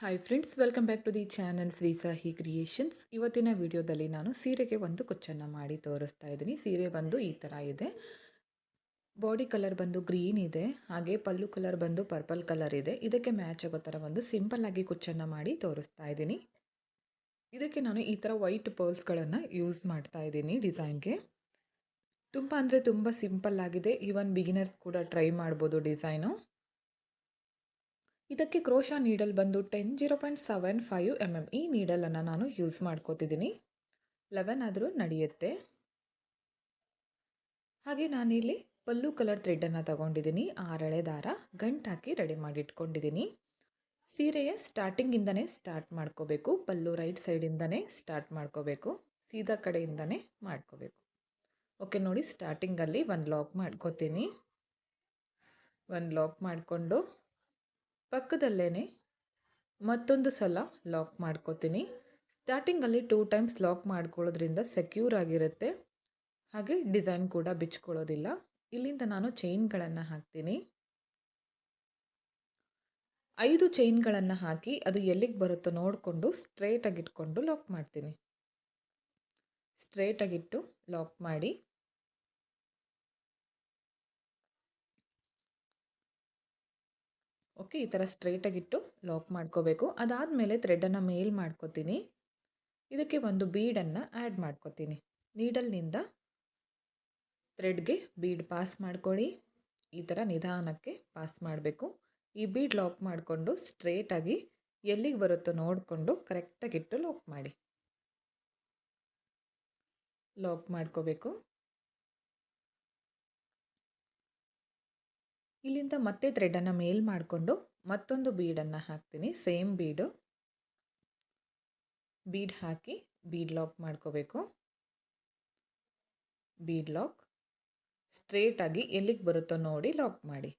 Hi friends welcome back to the channel Shri Sahi creations ಇವತ್ತಿನ ವಿಡಿಯೋದಲ್ಲಿ ನಾನು ಸೀರೆಗೆ ಒಂದು ಕುಚ್ಚನ್ನು ಮಾಡಿ ತೋರಿಸ್ತಾ ಇದ್ದೀನಿ. ಸೀರೆ ಬಂದು ಈ ಥರ ಇದೆ. ಬಾಡಿ ಕಲರ್ ಬಂದು ಗ್ರೀನ್ ಇದೆ. ಹಾಗೆ ಪಲ್ಲು ಕಲರ್ ಬಂದು ಪರ್ಪಲ್ ಕಲರ್ ಇದೆ. ಇದಕ್ಕೆ ಮ್ಯಾಚ್ ಆಗೋ ಥರ ಒಂದು ಸಿಂಪಲ್ ಆಗಿ ಕುಚ್ಚನ್ನು ಮಾಡಿ ತೋರಿಸ್ತಾ ಇದ್ದೀನಿ. ಇದಕ್ಕೆ ನಾನು ಈ ಥರ ವೈಟ್ ಪರ್ಲ್ಸ್ಗಳನ್ನು ಯೂಸ್ ಮಾಡ್ತಾ ಇದ್ದೀನಿ ಡಿಸೈನ್ಗೆ ತುಂಬ ಅಂದರೆ ತುಂಬ ಸಿಂಪಲ್ ಆಗಿದೆ. ಈವನ್ ಬಿಗಿನರ್ಸ್ ಕೂಡ ಟ್ರೈ ಮಾಡ್ಬೋದು ಡಿಸೈನು ಇದಕ್ಕೆ ಕ್ರೋಶಾ ನೀಡಲ್ ಬಂದು ten zero point seven five M M ಈ ನೀಡಲನ್ನು ನಾನು ಯೂಸ್ ಮಾಡ್ಕೋತಿದ್ದೀನಿ ಲೆವೆನ್ ಆದರೂ ನಡೆಯುತ್ತೆ. ಹಾಗೆ ನಾನಿಲ್ಲಿ ಪಲ್ಲು ಕಲರ್ ಥ್ರೆಡ್ಡನ್ನು ತಗೊಂಡಿದ್ದೀನಿ ಆರಳೆ ದಾರ ಗಂಟಾಕಿ ರೆಡಿ ಮಾಡಿ ಇಟ್ಕೊಂಡಿದ್ದೀನಿ ಸೀರೆಯ ಸ್ಟಾರ್ಟಿಂಗಿಂದನೇ ಸ್ಟಾರ್ಟ್ ಮಾಡ್ಕೋಬೇಕು. ಪಲ್ಲು ರೈಟ್ ಸೈಡಿಂದನೇ ಸ್ಟಾರ್ಟ್ ಮಾಡ್ಕೋಬೇಕು. ಸೀದಾ ಕಡೆಯಿಂದನೇ ಮಾಡ್ಕೋಬೇಕು. ಓಕೆ ನೋಡಿ ಸ್ಟಾರ್ಟಿಂಗಲ್ಲಿ ಒಂದು ಲಾಕ್ ಮಾಡ್ಕೋತೀನಿ. ಒಂದು ಲಾಕ್ ಮಾಡಿಕೊಂಡು ಪಕ್ಕದಲ್ಲೇ ಮತ್ತೊಂದು ಸಲ ಲಾಕ್ ಮಾಡ್ಕೋತೀನಿ. ಸ್ಟಾರ್ಟಿಂಗಲ್ಲಿ ಟೂ ಟೈಮ್ಸ್ ಲಾಕ್ ಮಾಡ್ಕೊಳ್ಳೋದ್ರಿಂದ ಸೆಕ್ಯೂರ್ ಆಗಿರುತ್ತೆ. ಹಾಗೆ ಡಿಸೈನ್ ಕೂಡ ಬಿಚ್ಕೊಳ್ಳೋದಿಲ್ಲ. ಇಲ್ಲಿಂದ ನಾನು ಚೈನ್ಗಳನ್ನು ಹಾಕ್ತೀನಿ. ಐದು ಚೈನ್ಗಳನ್ನು ಹಾಕಿ ಅದು ಎಲ್ಲಿಗೆ ಬರುತ್ತೋ ನೋಡಿಕೊಂಡು ಸ್ಟ್ರೇಟಾಗಿ ಇಟ್ಕೊಂಡು ಲಾಕ್ ಮಾಡ್ತೀನಿ. ಸ್ಟ್ರೇಟಾಗಿಟ್ಟು ಲಾಕ್ ಮಾಡಿ ಓಕೆ, ಈ ಥರ ಸ್ಟ್ರೈಟಾಗಿಟ್ಟು ಲಾಕ್ ಮಾಡ್ಕೋಬೇಕು. ಅದಾದಮೇಲೆ ಥ್ರೆಡನ್ನು ಮೇಲ್ ಮಾಡ್ಕೋತೀನಿ. ಇದಕ್ಕೆ ಒಂದು ಬೀಡನ್ನು ಆ್ಯಡ್ ಮಾಡ್ಕೋತೀನಿ. ನೀಡಲ್ನಿಂದ ಥ್ರೆಡ್ಗೆ ಬೀಡ್ ಪಾಸ್ ಮಾಡ್ಕೊಳ್ಳಿ. ಈ ಥರ ನಿಧಾನಕ್ಕೆ ಪಾಸ್ ಮಾಡಬೇಕು. ಈ ಬೀಡ್ ಲಾಕ್ ಮಾಡಿಕೊಂಡು ಸ್ಟ್ರೇಟಾಗಿ ಎಲ್ಲಿಗೆ ಬರುತ್ತೋ ನೋಡಿಕೊಂಡು ಕರೆಕ್ಟಾಗಿಟ್ಟು ಲಾಕ್ ಮಾಡಿ. ಲಾಕ್ ಮಾಡ್ಕೋಬೇಕು. ಇಲ್ಲಿಂದ ಮತ್ತೆ ಥ್ರೆಡನ್ನು ಮೇಲ್ ಮಾಡಿಕೊಂಡು ಮತ್ತೊಂದು ಬೀಡನ್ನು ಹಾಕ್ತೀನಿ. ಸೇಮ್ ಬೀಡು ಬೀಡ್ ಹಾಕಿ ಬೀಡ್ ಲಾಕ್ ಮಾಡ್ಕೋಬೇಕು. ಬೀಡ್ ಲಾಕ್ ಸ್ಟ್ರೇಟಾಗಿ ಎಲ್ಲಿಗೆ ಬರುತ್ತೋ ನೋಡಿ ಲಾಕ್ ಮಾಡಿ.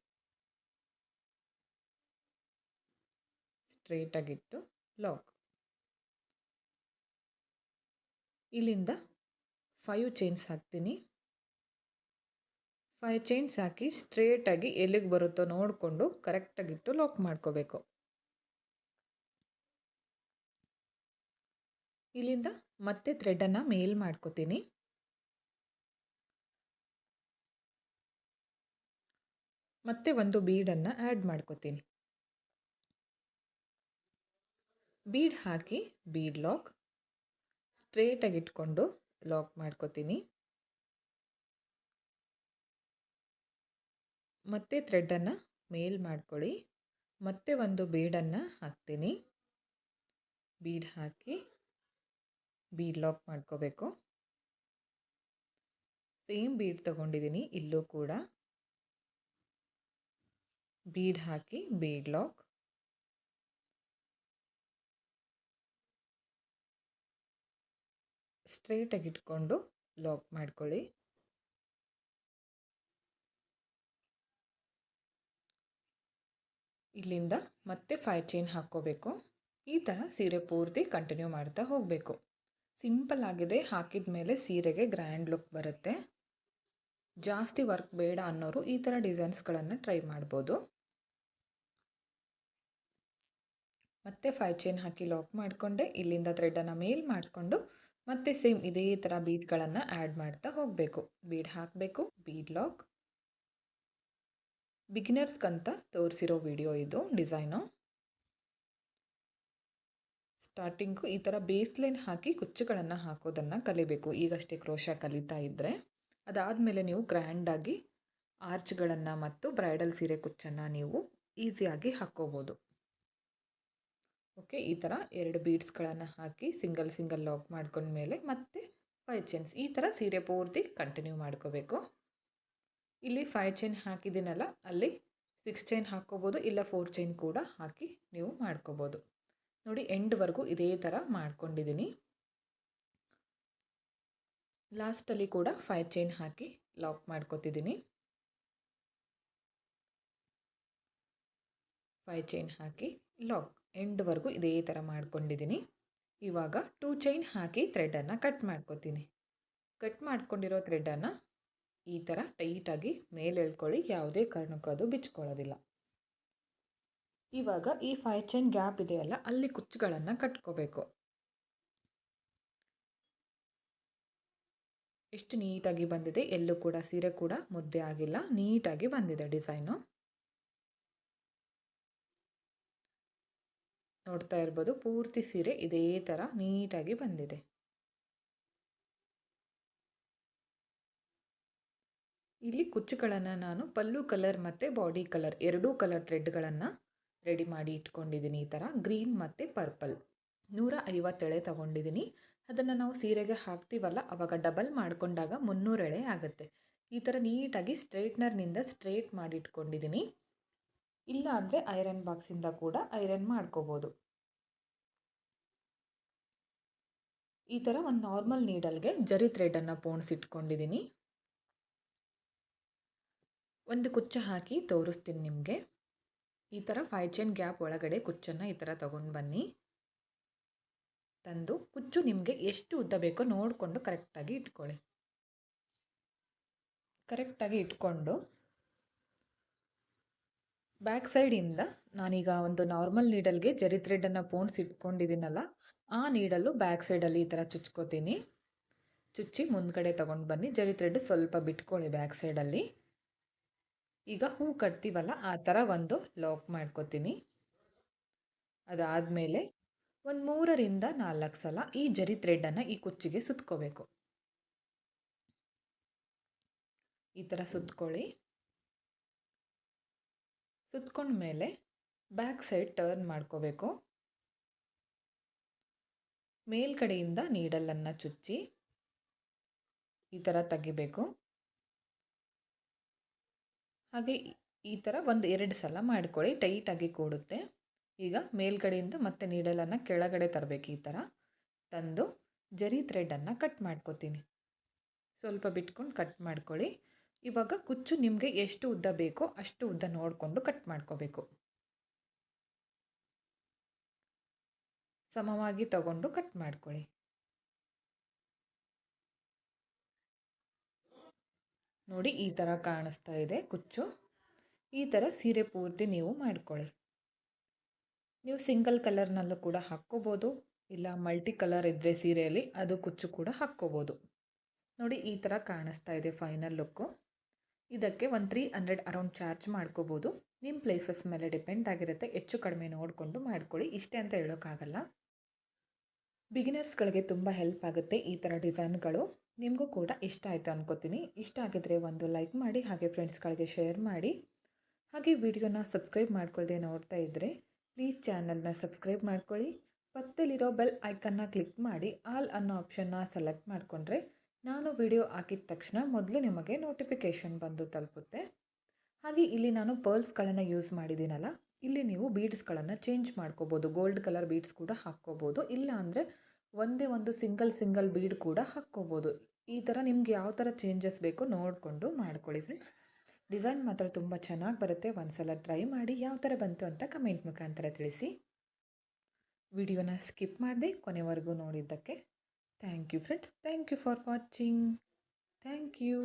ಸ್ಟ್ರೇಟಾಗಿಟ್ಟು ಲಾಕ್ ಇಲ್ಲಿಂದ ಫೈವ್ ಚೈನ್ಸ್ ಹಾಕ್ತೀನಿ. ಫೈವ್ ಚೈನ್ಸ್ ಹಾಕಿ ಸ್ಟ್ರೇಟಾಗಿ ಎಲ್ಲಿಗೆ ಬರುತ್ತೋ ನೋಡಿಕೊಂಡು ಕರೆಕ್ಟಾಗಿಟ್ಟು ಲಾಕ್ ಮಾಡ್ಕೋಬೇಕು. ಇಲ್ಲಿಂದ ಮತ್ತೆ ಥ್ರೆಡನ್ನು ಮೇಲ್ ಮಾಡ್ಕೋತೀನಿ. ಮತ್ತೆ ಒಂದು ಬೀಡನ್ನು ಆ್ಯಡ್ ಮಾಡ್ಕೋತೀನಿ. ಬೀಡ್ ಹಾಕಿ ಬೀಡ್ ಲಾಕ್ ಸ್ಟ್ರೇಟಾಗಿ ಇಟ್ಕೊಂಡು ಲಾಕ್ ಮಾಡ್ಕೋತೀನಿ. ಮತ್ತೆ ಥ್ರೆಡನ್ನು ಮೇಲ್ ಮಾಡ್ಕೊಳ್ಳಿ. ಮತ್ತೆ ಒಂದು ಬೀಡನ್ನು ಹಾಕ್ತೀನಿ. ಬೀಡ್ ಹಾಕಿ ಬೀಡ್ ಲಾಕ್ ಮಾಡ್ಕೋಬೇಕು. ಸೇಮ್ ಬೀಡ್ ತಗೊಂಡಿದ್ದೀನಿ ಇಲ್ಲೂ ಕೂಡ. ಬೀಡ್ ಹಾಕಿ ಬೀಡ್ ಲಾಕ್ ಸ್ಟ್ರೇಟಾಗಿ ಇಟ್ಕೊಂಡು ಲಾಕ್ ಮಾಡ್ಕೊಳ್ಳಿ. ಇಲ್ಲಿಂದ ಮತ್ತೆ ಫೈವ್ ಚೈನ್ ಹಾಕ್ಕೋಬೇಕು. ಈ ಥರ ಸೀರೆ ಪೂರ್ತಿ ಕಂಟಿನ್ಯೂ ಮಾಡ್ತಾ ಹೋಗಬೇಕು. ಸಿಂಪಲ್ ಆಗಿದೆ ಹಾಕಿದ ಮೇಲೆ ಸೀರೆಗೆ ಗ್ರ್ಯಾಂಡ್ ಲುಕ್ ಬರುತ್ತೆ. ಜಾಸ್ತಿ ವರ್ಕ್ ಬೇಡ ಅನ್ನೋರು ಈ ಥರ ಡಿಸೈನ್ಸ್ಗಳನ್ನು ಟ್ರೈ ಮಾಡ್ಬೋದು. ಮತ್ತೆ ಫೈವ್ ಚೈನ್ ಹಾಕಿ ಲಾಕ್ ಮಾಡಿಕೊಂಡೆ, ಇಲ್ಲಿಂದ ಥ್ರೆಡನ್ನು ಮೇಲ್ ಮಾಡಿಕೊಂಡು, ಮತ್ತೆ ಸೇಮ್ ಇದೇ ಥರ ಬೀಡ್ಗಳನ್ನು ಆ್ಯಡ್ ಮಾಡ್ತಾ ಹೋಗಬೇಕು. ಬೀಡ್ ಹಾಕಬೇಕು ಬೀಡ್ ಲಾಕ್ ಬಿಗಿನರ್ಸ್ಗಂತ ತೋರಿಸಿರೋ ವಿಡಿಯೋ ಇದು, ಡಿಸೈನು. ಸ್ಟಾರ್ಟಿಂಗು ಈ ಥರ ಬೇಸ್ಲೈನ್ ಹಾಕಿ ಕುಚ್ಚುಗಳನ್ನು ಹಾಕೋದನ್ನು ಕಲಿಬೇಕು. ಈಗಷ್ಟೇ ಕ್ರೋಶ ಕಲಿತಾ ಇದ್ದರೆ ಅದಾದಮೇಲೆ ನೀವು ಗ್ರ್ಯಾಂಡಾಗಿ ಆರ್ಚ್ಗಳನ್ನು ಮತ್ತು ಬ್ರೈಡಲ್ ಸೀರೆ ಕುಚ್ಚನ್ನು ನೀವು ಈಸಿಯಾಗಿ ಹಾಕ್ಕೋಬೋದು ಓಕೆ, ಈ ಥರ ಎರಡು ಬೀಡ್ಸ್ಗಳನ್ನು ಹಾಕಿ ಸಿಂಗಲ್ ಸಿಂಗಲ್ ಲಾಕ್ ಮಾಡ್ಕೊಂಡ್ಮೇಲೆ ಮತ್ತೆ ಫೈವ್ ಚೈನ್ಸ್ ಈ ಥರ ಸೀರೆ ಪೂರ್ತಿ ಕಂಟಿನ್ಯೂ ಮಾಡ್ಕೋಬೇಕು. ಇಲ್ಲಿ ಫೈವ್ ಚೈನ್ ಹಾಕಿದ್ದೀನಲ್ಲ, ಅಲ್ಲಿ ಸಿಕ್ಸ್ ಚೈನ್ ಹಾಕ್ಕೋಬೋದು, ಇಲ್ಲ ಫೋರ್ ಚೈನ್ ಕೂಡ ಹಾಕಿ ನೀವು ಮಾಡ್ಕೋಬೋದು. ನೋಡಿ ಎಂಡ್ವರೆಗೂ ಇದೇ ಥರ ಮಾಡ್ಕೊಂಡಿದ್ದೀನಿ. ಲಾಸ್ಟಲ್ಲಿ ಕೂಡ ಫೈವ್ ಚೈನ್ ಹಾಕಿ ಲಾಕ್ ಮಾಡ್ಕೋತಿದ್ದೀನಿ. ಫೈವ್ ಚೈನ್ ಹಾಕಿ ಲಾಕ್ ಎಂಡ್ವರೆಗೂ ಇದೇ ಥರ ಮಾಡ್ಕೊಂಡಿದ್ದೀನಿ. ಇವಾಗ ಟೂ ಚೈನ್ ಹಾಕಿ ಥ್ರೆಡನ್ನು ಕಟ್ ಮಾಡ್ಕೋತೀನಿ. ಕಟ್ ಮಾಡ್ಕೊಂಡಿರೋ ಥ್ರೆಡನ್ನು ಈ ಥರ ಟೈಟಾಗಿ ಮೇಲೆ ಎಳ್ಕೊಳ್ಳಿ. ಯಾವುದೇ ಕಾರಣಕ್ಕೂ ಅದು ಬಿಚ್ಕೊಳ್ಳೋದಿಲ್ಲ. ಇವಾಗ ಈ ಫೈವ್ ಚೈನ್ ಗ್ಯಾಪ್ ಇದೆಯಲ್ಲ, ಅಲ್ಲಿ ಕುಚ್ಚುಗಳನ್ನು ಕಟ್ಕೋಬೇಕು. ಎಷ್ಟು ನೀಟಾಗಿ ಬಂದಿದೆ ಎಲ್ಲೂ ಕೂಡ, ಸೀರೆ ಕೂಡ ಮುದ್ದೆ ಆಗಿಲ್ಲ, ನೀಟಾಗಿ ಬಂದಿದೆ ಡಿಸೈನು. ನೋಡ್ತಾ ಇರ್ಬೋದು, ಪೂರ್ತಿ ಸೀರೆ ಇದೇ ಥರ ನೀಟಾಗಿ ಬಂದಿದೆ. ಇಲ್ಲಿ ಕುಚ್ಚುಗಳನ್ನು ನಾನು ಪಲ್ಲು ಕಲರ್ ಮತ್ತು ಬಾಡಿ ಕಲರ್ ಎರಡೂ ಕಲರ್ ಥ್ರೆಡ್ಗಳನ್ನು ರೆಡಿ ಮಾಡಿ ಇಟ್ಕೊಂಡಿದ್ದೀನಿ ಈ ಥರ ಗ್ರೀನ್ ಮತ್ತು ಪರ್ಪಲ್. ನೂರ ಐವತ್ತೆಳೆ ತಗೊಂಡಿದ್ದೀನಿ. ಅದನ್ನು ನಾವು ಸೀರೆಗೆ ಹಾಕ್ತೀವಲ್ಲ, ಅವಾಗ ಡಬಲ್ ಮಾಡಿಕೊಂಡಾಗ ಮುನ್ನೂರು ಎಳೆ ಆಗುತ್ತೆ. ಈ ಥರ ನೀಟಾಗಿ ಸ್ಟ್ರೈಟ್ನರ್ನಿಂದ ಸ್ಟ್ರೇಟ್ ಮಾಡಿ ಇಟ್ಕೊಂಡಿದ್ದೀನಿ. ಇಲ್ಲ ಅಂದರೆ ಐರನ್ ಬಾಕ್ಸಿಂದ ಕೂಡ ಐರನ್ ಮಾಡ್ಕೋಬೋದು. ಈ ಥರ ಒಂದು ನಾರ್ಮಲ್ ನೀಡಲ್ಗೆ ಜರಿ ಥ್ರೆಡನ್ನು ಪೋಣಿಸಿಟ್ಕೊಂಡಿದ್ದೀನಿ ಒಂದು ಕುಚ್ಚು ಹಾಕಿ ತೋರಿಸ್ತೀನಿ ನಿಮಗೆ. ಈ ಥರ ಫೈವ್ ಚೈನ್ ಗ್ಯಾಪ್ ಒಳಗಡೆ ಕುಚ್ಚನ್ನು ಈ ಥರ ತೊಗೊಂಡು ಬನ್ನಿ. ತಂದು ಕುಚ್ಚು ನಿಮಗೆ ಎಷ್ಟು ಉದ್ದ ಬೇಕೋ ನೋಡಿಕೊಂಡು ಕರೆಕ್ಟಾಗಿ ಇಟ್ಕೊಳ್ಳಿ. ಕರೆಕ್ಟಾಗಿ ಇಟ್ಕೊಂಡು ಬ್ಯಾಕ್ ಸೈಡಿಂದ ನಾನೀಗ ಒಂದು ನಾರ್ಮಲ್ ನೀಡಲ್ಗೆ ಜರಿ ಥ್ರೆಡನ್ನು ಪೋಣಿಸಿ ಇಟ್ಕೊಂಡಿದ್ದೀನಲ್ಲ, ಆ ನೀಡಲ್ಲು ಬ್ಯಾಕ್ ಸೈಡಲ್ಲಿ ಈ ಥರ ಚುಚ್ಕೋತೀನಿ. ಚುಚ್ಚಿ ಮುಂದ್ಗಡೆ ತೊಗೊಂಡು ಬನ್ನಿ. ಜರಿ ಥ್ರೆಡ್ ಸ್ವಲ್ಪ ಬಿಟ್ಕೊಳ್ಳಿ ಬ್ಯಾಕ್ ಸೈಡಲ್ಲಿ ಈಗ ಹೂ ಕಟ್ತೀವಲ್ಲ, ಆ ಥರ ಒಂದು ಲಾಕ್ ಮಾಡ್ಕೋತೀನಿ. ಅದಾದಮೇಲೆ ಒಂದು ಮೂರರಿಂದ ನಾಲ್ಕು ಸಲ ಈ ಜರಿ ಥ್ರೆಡನ್ನು ಈ ಕುಚ್ಚಿಗೆ ಸುತ್ಕೋಬೇಕು. ಈ ಥರ ಸುತ್ಕೊಳ್ಳಿ. ಸುತ್ಕೊಂಡ್ಮೇಲೆ ಬ್ಯಾಕ್ ಸೈಡ್ ಟರ್ನ್ ಮಾಡ್ಕೋಬೇಕು. ಮೇಲ್ಗಡೆಯಿಂದ ನೀಡಲನ್ನು ಚುಚ್ಚಿ ಈ ಥರ ತೆಗಿಬೇಕು. ಹಾಗೆ ಈ ಥರ ಒಂದು ಎರಡು ಸಲ ಮಾಡ್ಕೊಳ್ಳಿ, ಟೈಟಾಗಿ ಕೂಡುತ್ತೆ. ಈಗ ಮೇಲ್ಗಡೆಯಿಂದ ಮತ್ತೆ ನೀಡಲನ್ನು ಕೆಳಗಡೆ ತರಬೇಕು ಈ ಥರ ತಂದು ಜರಿ ಥ್ರೆಡನ್ನು ಕಟ್ ಮಾಡ್ಕೋತೀನಿ. ಸ್ವಲ್ಪ ಬಿಟ್ಕೊಂಡು ಕಟ್ ಮಾಡ್ಕೊಳ್ಳಿ. ಇವಾಗ ಕುಚ್ಚು ನಿಮಗೆ ಎಷ್ಟು ಉದ್ದ ಬೇಕೋ ಅಷ್ಟು ಉದ್ದ ನೋಡಿಕೊಂಡು ಕಟ್ ಮಾಡ್ಕೋಬೇಕು. ಸಮವಾಗಿ ತಗೊಂಡು ಕಟ್ ಮಾಡ್ಕೊಳ್ಳಿ. ನೋಡಿ ಈ ಥರ ಕಾಣಿಸ್ತಾ ಇದೆ, ಕುಚ್ಚು. ಈ ಥರ ಸೀರೆ ಪೂರ್ತಿ ನೀವು ಮಾಡ್ಕೊಳ್ಳಿ. ನೀವು ಸಿಂಗಲ್ ಕಲರ್ನಲ್ಲೂ ಕೂಡ ಹಾಕ್ಕೋಬೋದು, ಇಲ್ಲ ಮಲ್ಟಿ ಕಲರ್ ಇದ್ದರೆ ಸೀರೆಯಲ್ಲಿ ಅದು ಕುಚ್ಚು ಕೂಡ ಹಾಕ್ಕೋಬೋದು. ನೋಡಿ ಈ ಥರ ಕಾಣಿಸ್ತಾ ಇದೆ ಫೈನಲ್ ಲುಕ್ಕು. ಇದಕ್ಕೆ ಒಂದು ತ್ರೀ ಹಂಡ್ರೆಡ್ ಅರೌಂಡ್ ಚಾರ್ಜ್ ಮಾಡ್ಕೋಬೋದು. ನಿಮ್ಮ ಪ್ಲೇಸಸ್ ಮೇಲೆ ಡಿಪೆಂಡ್ ಆಗಿರುತ್ತೆ, ಹೆಚ್ಚು ಕಡಿಮೆ ನೋಡಿಕೊಂಡು ಮಾಡ್ಕೊಳ್ಳಿ, ಇಷ್ಟೇ ಅಂತ ಹೇಳೋಕ್ಕಾಗಲ್ಲ. ಬಿಗಿನರ್ಸ್ಗಳಿಗೆ ತುಂಬ ಹೆಲ್ಪ್ ಆಗುತ್ತೆ ಈ ಥರ ಡಿಸೈನ್ಗಳು. ನಿಮಗೂ ಕೂಡ ಇಷ್ಟ ಆಯಿತು ಅನ್ಕೋತೀನಿ. ಇಷ್ಟ ಆಗಿದ್ರೆ ಒಂದು ಲೈಕ್ ಮಾಡಿ, ಹಾಗೆ ಫ್ರೆಂಡ್ಸ್ಗಳಿಗೆ ಶೇರ್ ಮಾಡಿ. ಹಾಗೆ ವಿಡಿಯೋನ ಸಬ್ಸ್ಕ್ರೈಬ್ ಮಾಡ್ಕೊಳ್ಳದೆ ನೋಡ್ತಾ ಇದ್ದರೆ ಪ್ಲೀಸ್ ಚಾನಲ್ನ ಸಬ್ಸ್ಕ್ರೈಬ್ ಮಾಡ್ಕೊಳ್ಳಿ. ಪಕ್ಕದಲ್ಲಿರೋ ಬೆಲ್ ಐಕನ್ನ ಕ್ಲಿಕ್ ಮಾಡಿ, ಆಲ್ ಅನ್ನೋ ಆಪ್ಷನ್ನ ಸೆಲೆಕ್ಟ್ ಮಾಡಿಕೊಂಡ್ರೆ ನಾನು ವಿಡಿಯೋ ಹಾಕಿದ ತಕ್ಷಣ ಮೊದಲು ನಿಮಗೆ ನೋಟಿಫಿಕೇಷನ್ ಬಂದು ತಲುಪುತ್ತೆ. ಹಾಗೆ ಇಲ್ಲಿ ನಾನು ಪರ್ಲ್ಸ್ಗಳನ್ನು ಯೂಸ್ ಮಾಡಿದ್ದೀನಲ್ಲ, ಇಲ್ಲಿ ನೀವು ಬೀಡ್ಸ್ಗಳನ್ನು ಚೇಂಜ್ ಮಾಡ್ಕೋಬೋದು. ಗೋಲ್ಡ್ ಕಲರ್ ಬೀಡ್ಸ್ ಕೂಡ ಹಾಕ್ಕೋಬೋದು. ಇಲ್ಲ ಅಂದರೆ ಒಂದೇ ಒಂದು ಸಿಂಗಲ್ ಸಿಂಗಲ್ ಬೀಡ್ ಕೂಡ ಹಾಕ್ಕೋಬೋದು. ಈ ಥರ ನಿಮ್ಗೆ ಯಾವ ಥರ ಚೇಂಜಸ್ ಬೇಕು ನೋಡಿಕೊಂಡು ಮಾಡ್ಕೊಳ್ಳಿ ಫ್ರೆಂಡ್ಸ್ ಡಿಸೈನ್ ಮಾತ್ರ ತುಂಬ ಚೆನ್ನಾಗಿ ಬರುತ್ತೆ. ಒಂದು ಸಲ ಟ್ರೈ ಮಾಡಿ ಯಾವ ಥರ ಬಂತು ಅಂತ ಕಮೆಂಟ್ ಮುಖಾಂತರ ತಿಳಿಸಿ. ವಿಡಿಯೋನ ಸ್ಕಿಪ್ ಮಾಡದೆ ಕೊನೆವರೆಗೂ ನೋಡಿದ್ದಕ್ಕೆ. Thank you friends thank you for watching thank you